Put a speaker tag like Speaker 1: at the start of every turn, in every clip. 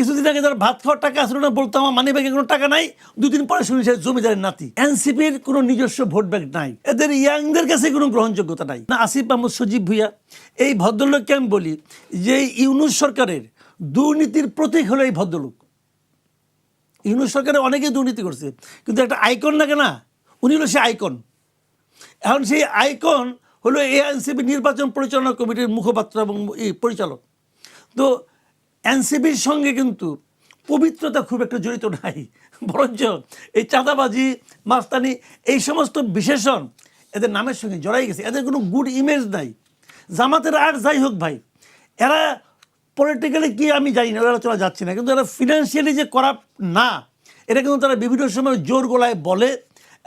Speaker 1: কিছুদিন আগে যারা ভাত খাওয়ার টাকা আসলে না বলতো, আমার মানি ব্যাগে কোনো টাকা নাই। দুদিন পরে শুনি সে জমিদারের নাতি। এনসিপির কোনো নিজস্ব ভোট ব্যাগ নাই। এদের ইয়াংদের কাছে কোনো গ্রহণযোগ্যতা নাই। না, আসিফ মাহমুদ সজীব ভুইয়া, এই ভদ্রলোককে আমি বলি যে ইউনুস সরকারের দুর্নীতির প্রতীক হলো এই ভদ্রলোক। ইউনুস সরকারে অনেকেই দুর্নীতি করছে, কিন্তু একটা আইকন লাগে না? উনি হলো সে আইকন। এখন সেই আইকন হলো এএনসিপি নির্বাচন পরিচালনা কমিটির মুখপাত্র এবং পরিচালক। তো এনসিপির সঙ্গে কিন্তু পবিত্রতা খুব একটা জড়িত নাই। বরঞ্চ এই চাঁদাবাজি, মাস্তানি এই সমস্ত বিশেষণ এদের নামের সঙ্গে জড়াই গেছে। এদের কোনো গুড ইমেজ নাই। জামাতের আর যাই হোক ভাই, এরা পলিটিক্যালি কি আমি জানি না, ওরা চলা যাচ্ছে না। কিন্তু এরা ফিনান্সিয়ালি যে করাপ না, এটা কিন্তু তারা বিভিন্ন সময় জোর গলায় বলে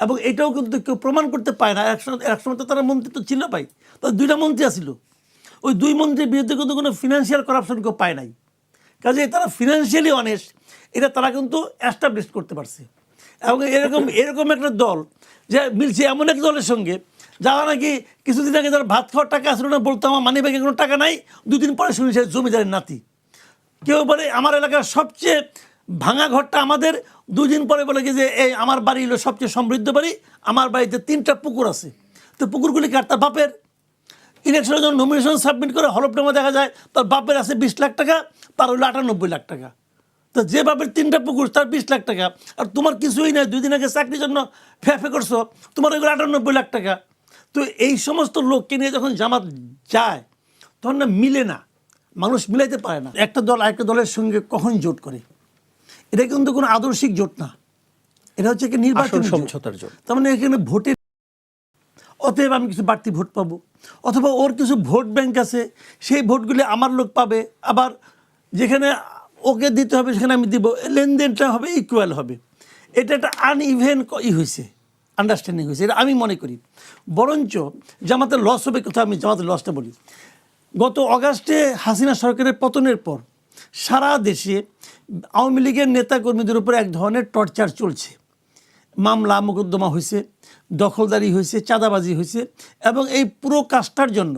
Speaker 1: এবং এটাও কিন্তু কেউ প্রমাণ করতে পায় না। একসময় একসময় তো তারা মন্ত্রী তো ছিল ভাই তাদের দুইটা মন্ত্রী আসিল ওই দুই মন্ত্রীর বিরুদ্ধে কিন্তু কোনো ফিনান্সিয়াল করাপশন কেউ পায় নাই। কাজে তারা ফিনান্সিয়ালি অনেস্ট এটা তারা কিন্তু অ্যাস্টাবলিশ করতে পারছে। এবং এরকম এরকম একটা দল, যে মিলছে এমন এক দলের সঙ্গে, যারা নাকি কিছুদিন আগে যারা ভাত খাওয়ার টাকা আসলে না, বলতো আমার মানি ব্যাগে কোনো টাকা নাই, দুদিন পরে শুনি সে জমিদারের নাতি। কেউ বলে, আমার এলাকার সবচেয়ে ভাঙা ঘরটা আমাদের। দুদিন পরে বলে যে, এই আমার বাড়ি হলো সবচেয়ে সমৃদ্ধ বাড়ি, আমার বাড়িতে তিনটা পুকুর আছে। তো পুকুরগুলি কার? তার বাপের। ইলেকশনে যখন নমিনেশন সাবমিট করে হলফনামা দেখা যায় তার বাপের আছে বিশ লাখ টাকা তার হলো আটানব্বই লাখ টাকা। তো যে বাপের তিনটা পুকুর তার বিশ লাখ টাকা। আর তোমার কিছুই নাই দুই দিন আগে চাকরির জন্য ফেফে করছ তোমার ওইগুলো আটানব্বই লাখ টাকা। তো এই সমস্ত লোককে নিয়ে যখন জামাত যায় তখন না মিলে না মানুষ মিলাইতে পারে না। একটা দল আরেকটা দলের সঙ্গে কখন জোট করে? এটা কিন্তু কোনো আদর্শিক জোট না। এটা হচ্ছে কি নির্বাচন
Speaker 2: সমঝোতার জোট।
Speaker 1: তার মানে এখানে ভোটের অতএব আমি কিছু বাড়তি ভোট পাবো। অথবা ওর কিছু ভোট ব্যাংক আছে, সেই ভোটগুলি আমার লোক পাবে, আবার যেখানে ওকে দিতে হবে সেখানে আমি দিব, লেনদেনটা হবে ইকুয়াল হবে। এটা একটা আনইভেন ই হয়েছে আন্ডারস্ট্যান্ডিং হয়েছে এটা আমি মনে করি। বরঞ্চ জামাতের লস হবে কোথাও আমি জামাতের লসটা বলি। গত অগাস্টে হাসিনা সরকারের পতনের পর সারা দেশে আওয়ামী লীগের নেতাকর্মীদের উপর এক ধরনের টর্চার চলছে। মামলা মোকদ্দমা হয়েছে দখলদারি হয়েছে চাঁদাবাজি হয়েছে এবং এই পুরো কাজটার জন্য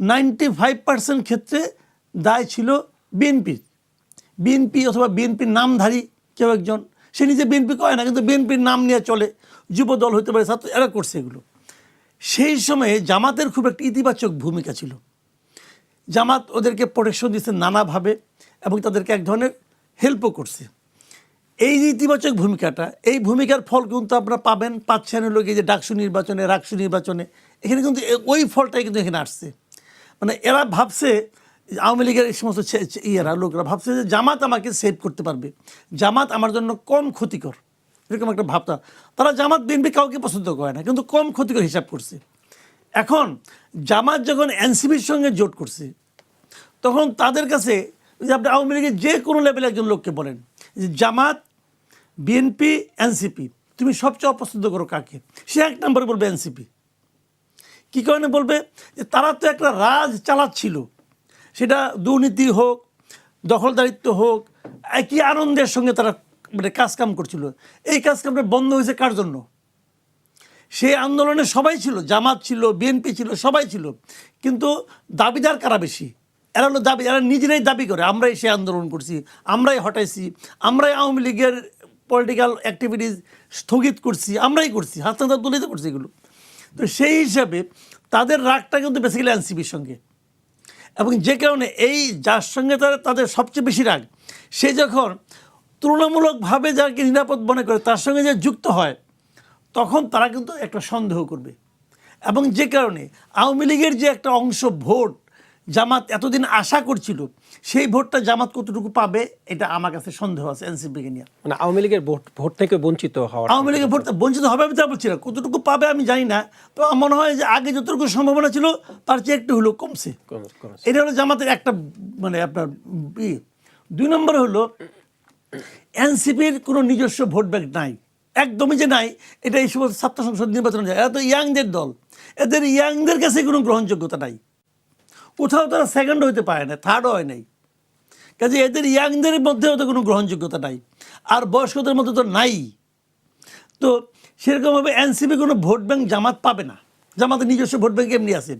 Speaker 1: নাইনটি ফাইভ পার্সেন্ট ক্ষেত্রে দায় ছিল বিএনপির বিএনপি অথবা বিএনপির নামধারী কেউ একজন, সে নিজে বিএনপি করে না, কিন্তু বিএনপির নাম নিয়ে চলে, যুব দল হতে পারে, ছাত্র, এরা করছে এগুলো। সেই সময়ে জামাতের খুব একটা ইতিবাচক ভূমিকা ছিল। জামাত ওদেরকে প্রোটেকশন দিচ্ছে নানাভাবে এবং তাদেরকে এক ধরনের হেল্পও করছে। এই ইতিবাচক ভূমিকাটা, এই ভূমিকার ফল কিন্তু আপনারা পাবেন পাচ্ছেন হলো কি যে ডাকসু নির্বাচনে, রাকসু নির্বাচনে। এখানে কিন্তু ওই ফলটাই কিন্তু এখানে আসছে। মানে এরা ভাবছে, আওয়ামী লীগের এই সমস্ত ইয়েরা, লোকরা ভাবছে যে জামাত আমাকে সেভ করতে পারবে। জামাত আমার জন্য কম ক্ষতিকর। এরকম একটা ভাবতা। তারা জামাত বিএনপি কাউকে পছন্দ করে না, কিন্তু কম ক্ষতিকর হিসাব করছে। এখন জামাত যখন এনসিবির সঙ্গে জোট করছে, তখন তাদের কাছে যে আপনি আওয়ামী লীগের যে কোনো লেভেলে একজন লোককে বলেন যে জামাত বিএনপি এনসিপি তুমি সবচেয়ে অপছন্দ করো কাকে? সে এক নম্বরে বলবে এনসিপি কী কারণে বলবে? যে তারা তো একটা রাজ চালাচ্ছিল। সেটা দুর্নীতি হোক, দখলদারিত্ব হোক, একই আনন্দের সঙ্গে তারা মানে কাজকাম করছিল। এই কাজকামটা বন্ধ হয়েছে কার জন্য? সেই আন্দোলনে সবাই ছিল, জামাত ছিল বিএনপি ছিল, সবাই ছিল। কিন্তু দাবিদার কারা বেশি? এরা হলো দাবি, এরা নিজেরাই দাবি করে, আমরাই সে আন্দোলন করছি, আমরাই হটাইছি, আমরাই আওয়ামী লীগের পলিটিক্যাল অ্যাক্টিভিটিস স্থগিত করছি, আমরাই করছি হাসনাত তুলিতে করছি এগুলো। তো সেই হিসাবে তাদের রাগটা কিন্তু বেসিক্যালি এনসিপির সঙ্গে। এবং যে কারণে এই যার সঙ্গে তারা, তাদের সবচেয়ে বেশি রাগ, সে যখন তুলনামূলকভাবে যাকে নিরাপদ মনে করে, তার সঙ্গে যে যুক্ত হয়, তখন তারা কিন্তু একটা সন্দেহ করবে। এবং যে কারণে আওয়ামী লীগের যে একটা অংশ ভোট জামাত এতদিন আশা করছিল সেই ভোটটা জামাত কতটুকু পাবে এটা আমার কাছে সন্দেহ আছে এনসিপিকে নিয়ে।
Speaker 2: মানে আওয়ামী লীগের ভোট ভোট থেকে বঞ্চিত হওয়ার
Speaker 1: আওয়ামী লীগের ভোট বঞ্চিত হবে আমি তা বলছি না। কতটুকু পাবে আমি জানি না তো আমার মনে হয় যে আগে যতটুকু সম্ভাবনা ছিল তার চেয়ে একটু হলো কমছে। এটা হলো জামাতের একটা মানে আপনার ই। দুই নম্বর হলো এনসিপির কোনো নিজস্ব ভোট ব্যাংক নাই। একদমই যে নাই এটা এই সমস্ত ছাত্র সংসদ নির্বাচন যায় এরা তো ইয়াংদের দল। এদের ইয়াংদের কাছে কোনো গ্রহণযোগ্যতা নাই। কোথাও তারা সেকেন্ড হইতে পারে না থার্ড হয় নাই। কাজে এদের ইয়াংদের মধ্যেও তো কোনো গ্রহণযোগ্যতা নাই, আর বয়স্কদের মধ্যে তো নাই। তো সেরকমভাবে এনসিপি কোনো ভোট ব্যাংক জামাত পাবে না। জামাতের নিজস্ব ভোট ব্যাংক এমনি আছে।